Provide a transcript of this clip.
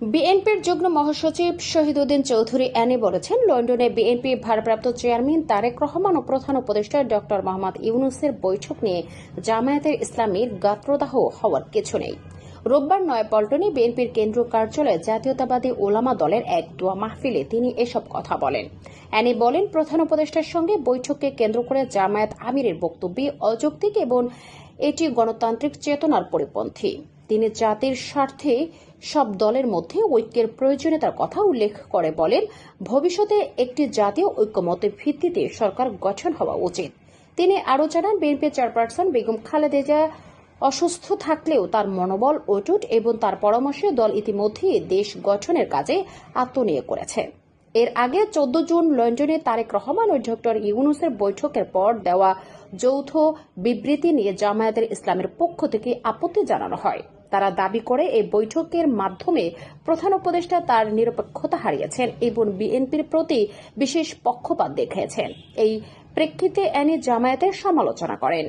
বিএনপির যুগ্ম মহাসচিব শহীদুদ্দিন চৌধুরী অ্যানি বলেছেন, লন্ডনে বিএনপি ভারপ্রাপ্ত চেয়ারম্যান তারেক রহমান ও প্রধান উপদেষ্টা ড মোহাম্মদ ইউনুসের বৈঠক নিয়ে জামায়াতের ইসলামীর গাত্রদাহ হওয়ার কিছু নেই। রোববার নয়াপল্টনে বিএনপির কেন্দ্রীয় কার্যালয়ে জাতীয়তাবাদী ওলামা দলের এক দোয়া মাহফিলে তিনি এসব কথা বলেন। অ্যানি বলেন, প্রধান উপদেষ্টার সঙ্গে বৈঠককে কেন্দ্র করে জামায়াত আমিরের বক্তব্য অযৌক্তিক এবং এটি গণতান্ত্রিক চেতনার পরিপন্থী। তিনি জাতির স্বার্থে সব দলের মধ্যে ঐক্যের প্রয়োজনীয়তার কথা উল্লেখ করে বলেন, ভবিষ্যতে একটি জাতীয় ঐক্যমতের ভিত্তিতে সরকার গঠন হওয়া উচিত। তিনি আরও জানান, বিএনপি চেয়ারপারসন বেগম খালেদা অসুস্থ থাকলেও তার মনোবল অটুট এবং তার পরামর্শে দল ইতিমধ্যেই দেশ গঠনের কাজে আত্মনিয়োগ করেছে। এর আগে চোদ্দ জুন লন্ডনে তারেক রহমান ও ডক্টর ইউনুসের বৈঠকের পর দেওয়া যৌথ বিবৃতি নিয়ে জামায়াতের ইসলামের পক্ষ থেকে আপত্তি জানানো হয়। তারা দাবি করে এই বৈঠকের মাধ্যমে প্রধান উপদেষ্টা তার নিরপেক্ষতা হারিয়েছেন এবং বিএনপির প্রতি বিশেষ পক্ষপাত দেখিয়েছেন। এই প্রেক্ষিতে অ্যানি জামায়াতের সমালোচনা করেন।